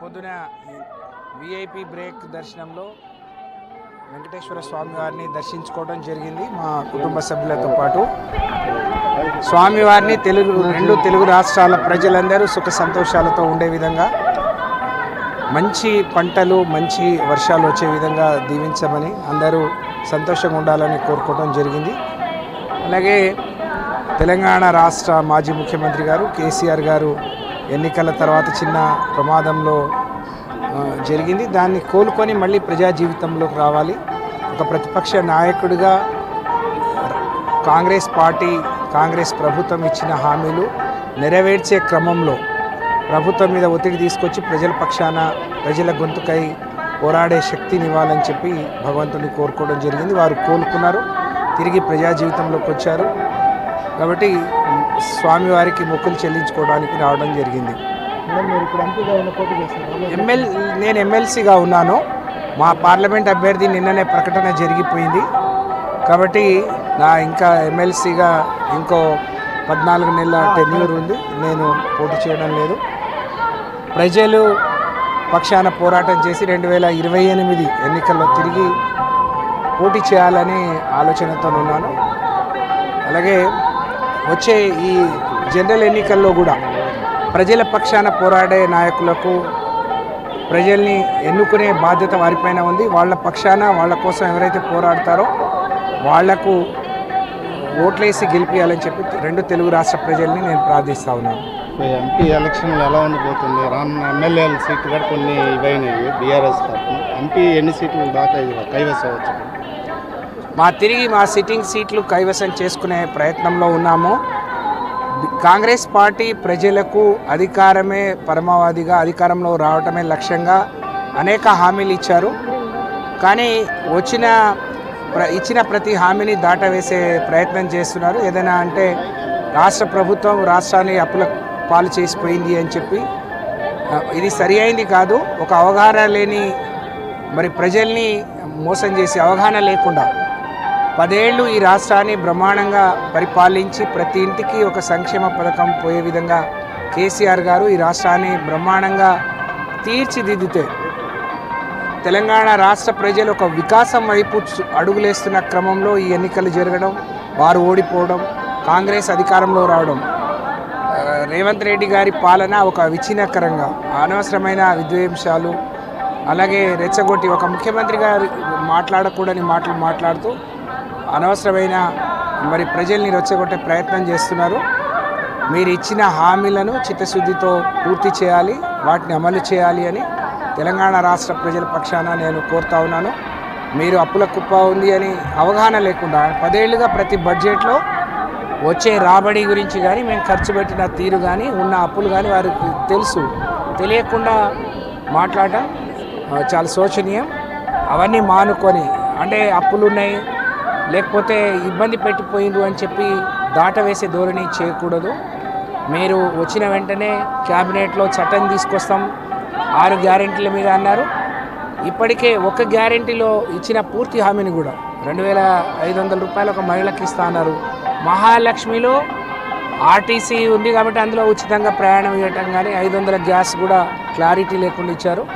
పొద్దున VIP break దర్శనంలో వెంకటేశ్వర స్వామి వారిని దర్శించుకోవడం జరిగింది మా కుటుంబ సభ్యులతో పాటు. స్వామివారిని తెలుగు రెండు తెలుగు రాష్ట్రాల ప్రజలందరూ సుఖ సంతోషాలతో ఉండే విధంగా మంచి పంటలు మంచి వర్షాలు వచ్చే విధంగా దీవించమని అందరూ సంతోషంగా ఉండాలని కోరుకోవడం జరిగింది. అలాగే తెలంగాణ రాష్ట్ర మాజీ ముఖ్యమంత్రి గారు కేసీఆర్ గారు ఎన్నికల తర్వాత చిన్న ప్రమాదంలో జరిగింది. దాన్ని కోలుకొని మళ్ళీ ప్రజా జీవితంలోకి రావాలి. ఒక ప్రతిపక్ష నాయకుడిగా కాంగ్రెస్ పార్టీ కాంగ్రెస్ ప్రభుత్వం ఇచ్చిన హామీలు నెరవేర్చే క్రమంలో ప్రభుత్వం మీద ఒత్తిడి తీసుకొచ్చి ప్రజల పక్షాన ప్రజల గొంతుకై పోరాడే శక్తిని ఇవ్వాలని చెప్పి భగవంతుని కోరుకోవడం జరిగింది. వారు కోలుకున్నారు. తిరిగి ప్రజా జీవితంలోకి వచ్చారు. కాబట్టి స్వామివారికి మొక్కులు చెల్లించుకోవడానికి రావడం జరిగింది. ఎమ్మెల్ నేను ఎమ్మెల్సీగా ఉన్నాను. మా పార్లమెంట్ అభ్యర్థి నిన్ననే ప్రకటన జరిగిపోయింది. కాబట్టి నా ఇంకా ఎమ్మెల్సీగా ఇంకో పద్నాలుగు నెలల టెన్యూర్ ఉంది. నేను పోటీ చేయడం లేదు. ప్రజలు పక్షాన పోరాటం చేసి రెండు వేల ఇరవై ఎనిమిది ఎన్నికల్లో తిరిగి పోటీ చేయాలని ఆలోచనతో ఉన్నాను అలాగే వచ్చే ఈ జనరల్ ఎన్నికల్లో కూడా ప్రజల పక్షాన పోరాడే నాయకులకు ప్రజల్ని ఎన్నుకునే బాధ్యత వారిపైన ఉంది. వాళ్ళ పక్షాన వాళ్ళ కోసం ఎవరైతే పోరాడతారో వాళ్ళకు ఓట్లేసి గెలిపించాలని చెప్పి రెండు తెలుగు రాష్ట్ర ప్రజల్ని నేను ప్రార్థిస్తా ఉన్నాను. ఎంపీ ఎలక్షన్లు ఎలా ఉండిపోతుంది రానున్న ఎమ్మెల్యేల సీట్లు కూడా కొన్ని ఇవైనవి బీఆర్ఎస్ తరఫున. ఎంపీ ఎన్ని సీట్లు దాకా కైవసం కైవసవచ్చు మా తిరిగి మా సిట్టింగ్ సీట్లు కైవసం చేసుకునే ప్రయత్నంలో ఉన్నాము. కాంగ్రెస్ పార్టీ ప్రజలకు అధికారమే పరమావధిగా అధికారంలో రావటమే లక్ష్యంగా అనేక హామీలు ఇచ్చారు. కానీ వచ్చిన ప్ర ఇచ్చిన ప్రతి హామీని దాటవేసే ప్రయత్నం చేస్తున్నారు. ఏదైనా అంటే రాష్ట్ర ప్రభుత్వం రాష్ట్రాన్ని అప్పుల పాలు చేసిపోయింది అని చెప్పి ఇది సరి అయింది కాదు. ఒక అవగాహన లేని మరి ప్రజల్ని మోసం చేసి అవగాహన లేకుండా పదేళ్ళు ఈ రాష్ట్రాన్ని బ్రహ్మాండంగా పరిపాలించి ప్రతి ఇంటికి ఒక సంక్షేమ పథకం పోయే విధంగా కేసీఆర్ గారు ఈ రాష్ట్రాన్ని బ్రహ్మాండంగా తీర్చిదిద్దితే తెలంగాణ రాష్ట్ర ప్రజలు ఒక వికాసం వైపు అడుగులేస్తున్న క్రమంలో ఈ ఎన్నికలు జరగడం వారు ఓడిపోవడం కాంగ్రెస్ అధికారంలో రావడం రేవంత్ రెడ్డి గారి పాలన ఒక విచ్ఛిన్నకరంగా అనవసరమైన విద్వేంశాలు అలాగే రెచ్చగొట్టి ఒక ముఖ్యమంత్రి గారు మాట్లాడకూడని మాటలు మాట్లాడుతూ అనవసరమైన మరి ప్రజల్ని రెచ్చగొట్టే ప్రయత్నం చేస్తున్నారు. మీరు ఇచ్చిన హామీలను చిత్తశుద్ధితో పూర్తి చేయాలి వాటిని అమలు చేయాలి అని తెలంగాణ రాష్ట్ర ప్రజల పక్షాన నేను కోరుతా ఉన్నాను. మీరు అప్పుల కుప్ప ఉంది అని అవగాహన లేకుండా పదేళ్ళుగా ప్రతి బడ్జెట్లో వచ్చే రాబడి గురించి కానీ మేము ఖర్చు పెట్టిన తీరు కానీ ఉన్న అప్పులు కానీ వారికి తెలుసు. తెలియకుండా మాట్లాడటం చాలా శోచనీయం. అవన్నీ మానుకొని అంటే అప్పులు ఉన్నాయి లేకపోతే ఇబ్బంది పెట్టిపోయిండు అని చెప్పి దాటవేసే ధోరణి చేయకూడదు. మీరు వచ్చిన వెంటనే క్యాబినెట్లో చట్టం తీసుకొస్తాం. ఆరు గ్యారెంటీల మీద అన్నారు. ఇప్పటికే ఒక గ్యారెంటీలో ఇచ్చిన పూర్తి హామీని కూడా రెండు వేల ఐదు వందల రూపాయలు ఒక మహిళకి ఇస్తా అన్నారు. మహాలక్ష్మిలో ఆర్టీసీ ఉంది కాబట్టి అందులో ఉచితంగా ప్రయాణం ఇవ్వటం కానీ ఐదు వందల గ్యాస్ కూడా క్లారిటీ లేకుండా ఇచ్చారు.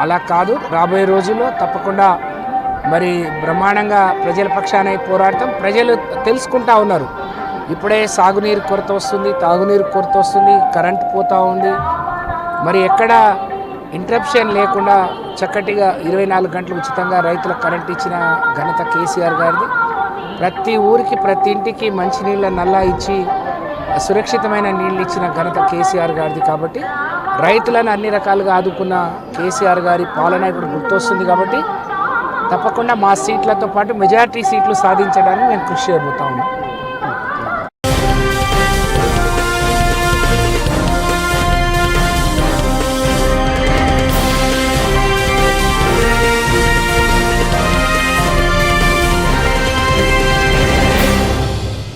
అలా కాదు. రాబోయే రోజుల్లో తప్పకుండా మరి బ్రహ్మాండంగా ప్రజల పక్షాన పోరాడతాం. ప్రజలు తెలుసుకుంటా ఉన్నారు. ఇప్పుడే సాగునీరు కొరత వస్తుంది తాగునీరు కొరత వస్తుంది కరెంట్ పోతూ ఉంది. మరి ఎక్కడ ఇంటరప్షన్ లేకుండా చక్కటిగా ఇరవై నాలుగు గంటలు ఉచితంగా రైతులకు కరెంట్ ఇచ్చిన ఘనత కేసీఆర్ గారిది. ప్రతి ఊరికి ప్రతి ఇంటికి మంచినీళ్ళ నల్లా ఇచ్చి సురక్షితమైన నీళ్ళు ఇచ్చిన ఘనత కేసీఆర్ గారిది కాబట్టి రైతులను అన్ని రకాలుగా ఆదుకున్న కేసీఆర్ గారి పాలన ఇప్పుడు గుర్తొస్తుంది కాబట్టి తప్పకుండా మా సీట్లతో పాటు మెజారిటీ సీట్లు సాధించడానికి మేము కృషి చేయబోతా ఉన్నాం.